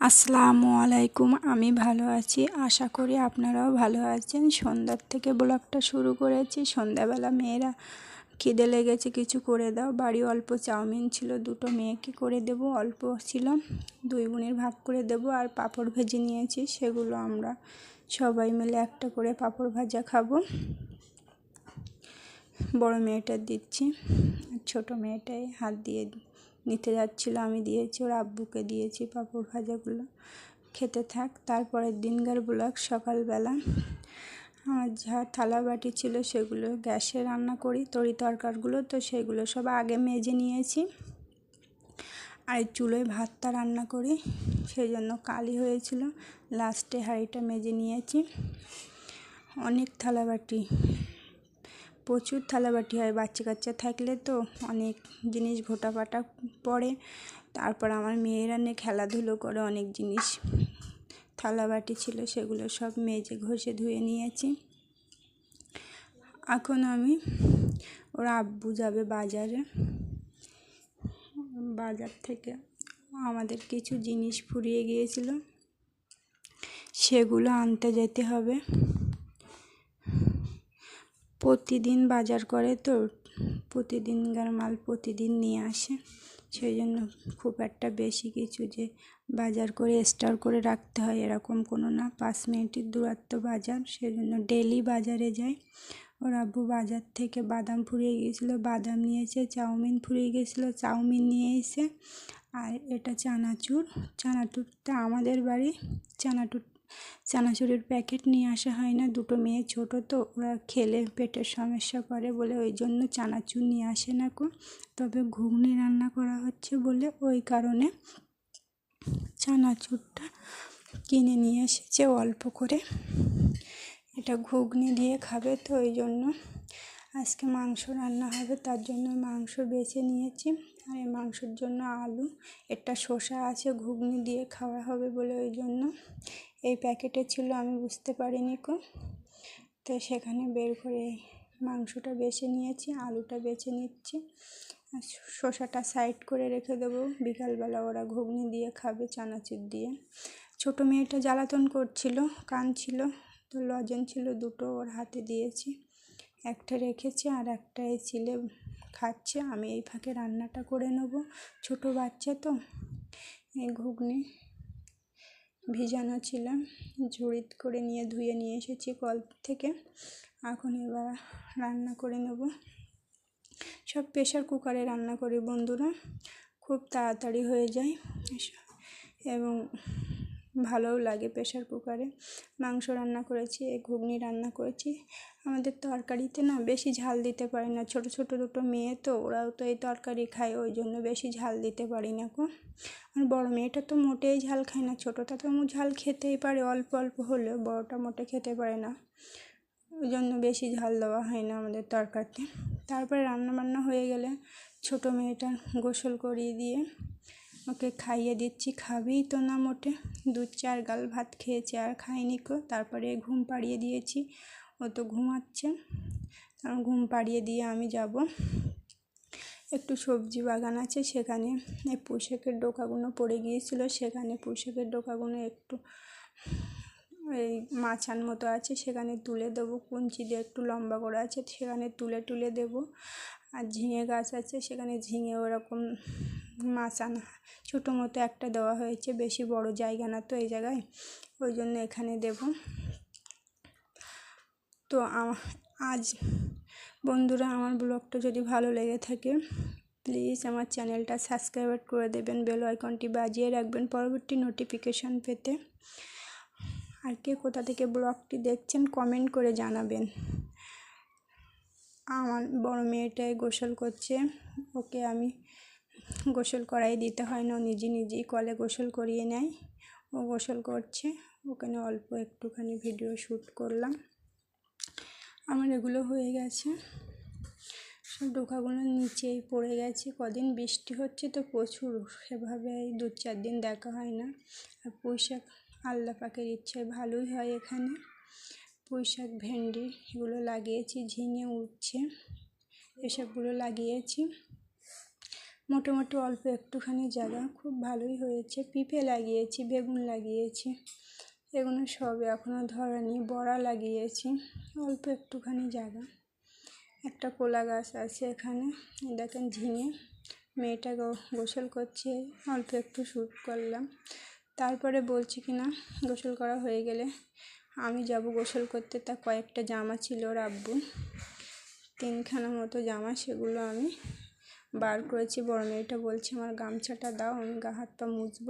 আসসালামু আলাইকুম, আমি ভালো আছি। আশা করি আপনারাও ভালো আছেন। সন্ধ্যার থেকে ব্লগটা শুরু করেছি। সন্ধ্যাবেলা মেয়েরা খিদে লেগেছে, কিছু করে দাও। বাড়ি অল্প চাউমিন ছিল, দুটো মেয়েকে করে দেব। অল্প ছিল, দুই বোনের ভাগ করে দেব। আর পাঁপড় ভেজে নিয়েছি, সেগুলো আমরা সবাই মিলে একটা করে পাঁপড় ভাজা খাব। বড় মেয়েটা দিচ্ছি ছোট মেয়েটাই হাত দিয়ে নিতে যাচ্ছিল, আমি দিয়েছি, ওর আব্বুকে দিয়েছি, পাঁপড় ভাজাগুলো। খেতে থাক, তারপরের দিনকার ব্লগ, সকালবেলা। আমার যা থালা বাটি ছিল সেগুলো গ্যাসে রান্না করি, তরি তরকারগুলো, তো সেগুলো সব আগে মেজে নিয়েছি। আর চুলোয় ভাতটা রান্না করি সেই জন্য কালি হয়েছিল। লাস্টে হাঁড়িটা মেজে নিয়েছি। অনেক থালা বাটি প্রচুর থালাবাটি হয় বাচ্চা কাচ্চা থাকলে তো অনেক জিনিস ঘোটাপাটা পড়ে। তারপর আমার মেয়েরা নিয়ে খেলাধুলো করে অনেক জিনিস থালাবাটি ছিল সেগুলো সব মেজে ঘষে ধুয়ে নিয়েছি। এখন আমি ওর আব্বু যাবে বাজারে। বাজার থেকে আমাদের কিছু জিনিস ফুরিয়ে গিয়েছিল, সেগুলো আনতে যেতে হবে। প্রতিদিন বাজার করে তো প্রতিদিনকার মাল প্রতিদিন নিয়ে আসে। সেই জন্য খুব একটা বেশি কিছু যে বাজার করে স্টোর করে রাখতে হয় এরকম কোনো না। পাঁচ মিনিটের দূরত্ব বাজার সেই জন্য ডেলি বাজারে যায় ওর আব্বু বাজার থেকে বাদাম ফুরিয়ে গিয়েছিল, বাদাম নিয়েছে, চাউমিন ফুরিয়ে গিয়েছিল, চাউমিন নিয়ে এসে আর এটা চানাচুর। চানাচুরটা আমাদের বাড়ি, চানাচুর চানাচুরের প্যাকেট নিয়ে আসা হয় না। দুটো মেয়ে ছোট তো, ওরা খেলে, পেটের সমস্যা করে বলে ওই জন্য চানাচুর নিয়ে আসে না কো তবে ঘুগনি রান্না করা হচ্ছে বলে ওই কারণে চানাচুরটা কিনে নিয়ে এসেছে অল্প করে। এটা ঘুগনি দিয়ে খাবে তো ওই জন্য আজকে মাংস রান্না হবে, তার জন্য মাংস বেছে নিয়েছি। আর এই মাংসের জন্য আলু, একটা শসা আছে, ঘুগনি দিয়ে খাওয়া হবে বলে ওই জন্য। এই প্যাকেটে ছিল, আমি বুঝতে পারিনি কো। তো সেখানে বের করে মাংসটা বেছে নিয়েছি, আলুটা বেছে নিচ্ছি। শসাটা সাইড করে রেখে দেবো, বিকালবেলা ওরা ঘুগনি দিয়ে খাবে, চানাচুর দিয়ে। ছোটো মেয়েটা জ্বালাতন করছিল, কাঁদছিল, তো লজেন ছিল দুটো ওর হাতে দিয়েছি। একটা রেখেছি আর একটা এই ছিলে খাচ্ছে। আমি এই ফাঁকে রান্নাটা করে নেব। ছোটো বাচ্চা তো। এই ঘুগনি ভিজানো ছিলাম। ঝুড়িত করে নিয়ে ধুয়ে নিয়ে এসেছি কল থেকে। এখন এবার রান্না করে নেব। সব প্রেশার কুকারে রান্না করি বন্ধুরা। খুব তাড়াতাড়ি হয়ে যায়। এবং ভালোও লাগে প্রেশার কুকারে। মাংস রান্না করেছি এই ঘুগনি রান্না করেছি। আমাদের তরকারিতে না বেশি ঝাল দিতে পারি না। ছোট ছোট দুটো মেয়ে তো, ওরাও তো এই তরকারি খায়, ওই জন্য বেশি ঝাল দিতে পারি না কো আর বড় মেয়েটা তো মোটেই ঝাল খায় না, ছোটোটা তো ঝাল খেতেই পারে, অল্প অল্প হলেও বড়টা মোটে খেতে পারে না। ওই জন্য বেশি ঝাল দেওয়া হয় না আমাদের তরকারিতে। তারপরে রান্না বান্না হয়ে গেলে ছোটো মেয়েটা গোসল করিয়ে দিয়ে ওকে খাইয়ে দিচ্ছি খাবেই তো না মোটে? দু চার গাল ভাত খেয়েছে আর খায়নি কো। তারপরে ঘুম পাড়িয়ে দিয়েছি। ও তো ঘুমাচ্ছে। ঘুম পাড়িয়ে দিয়ে আমি যাব। একটু সবজি বাগান আছে, সেখানে এই পুঁশেকের ডোকাগুলো পড়ে গিয়েছিল। সেখানে পুঁশেকের ডোকাগুলো একটু এই মাছান মতো আছে। সেখানে তুলে দেবো। কুঞ্চি দিয়ে একটু লম্বা করে আছে। সেখানে তুলে তুলে দেবো। আর ঝিঙে গাছ আছে, সেখানে ঝিঙে ওরকম মাচান ছোটো মতো একটা দেওয়া হয়েছে, বেশি বড় জায়গা না তো এই জায়গায়, ওই জন্য এখানে দেব। তো আজ বন্ধুরা আমার ব্লগটা যদি ভালো লেগে থাকে, প্লিজ আমার চ্যানেলটা সাবস্ক্রাইব করে দেবেন, বেল আইকনটি বাজিয়ে রাখবেন পরবর্তী নোটিফিকেশান পেতে। আর কে কোথা থেকে ব্লগটি দেখছেন, কমেন্ট করে জানাবেন। আমার বড় মেয়েটাই গোসল করছে। ওকে আমি গোসল করাই দিতে হয়, না নিজে নিজেই কলে গোসল করিয়ে নেয়। ও গোসল করছে, ওখানে অল্প একটুখানি ভিডিও শ্যুট করলাম। আমার এগুলো হয়ে গেছে। সব ডোকাগুলো নিচেই পড়ে গেছে। কদিন বৃষ্টি হচ্ছে তো প্রচুর, সেভাবে দু চার দিন দেখা হয় না। আর পুঁই শাক আল্লাহ পাকের ইচ্ছায় ভালোই হয় এখানে। পুঁই শাক ভেন্ডি এগুলো লাগিয়েছি, ঝিঙে উঠছে এসবগুলো লাগিয়েছি। মোটামুটি অল্প একটুখানি জায়গা, খুব ভালোই হয়েছে। পেঁপে লাগিয়েছি, বেগুন লাগিয়েছি, এগুলো সব এখনও ধরেনি বড়া লাগিয়েছি, অল্প একটুখানি জায়গা। একটা কলা গাছ আছে এখানে দেখেন ঝিঙে, মেয়েটা গোসল করছে, অল্প একটু শ্যুট করলাম। তারপরে বলছি কি না, গোসল করা হয়ে গেলে আমি যাব গোসল করতে, তা কয়েকটা জামা ছিল ওর আব্বু। তিনখানা মতো জামা সেগুলো আমি বার করেছি। বড় মেয়েটা বলছে, আমার গামছাটা দাও, আমি গা হাত পা মুছবো।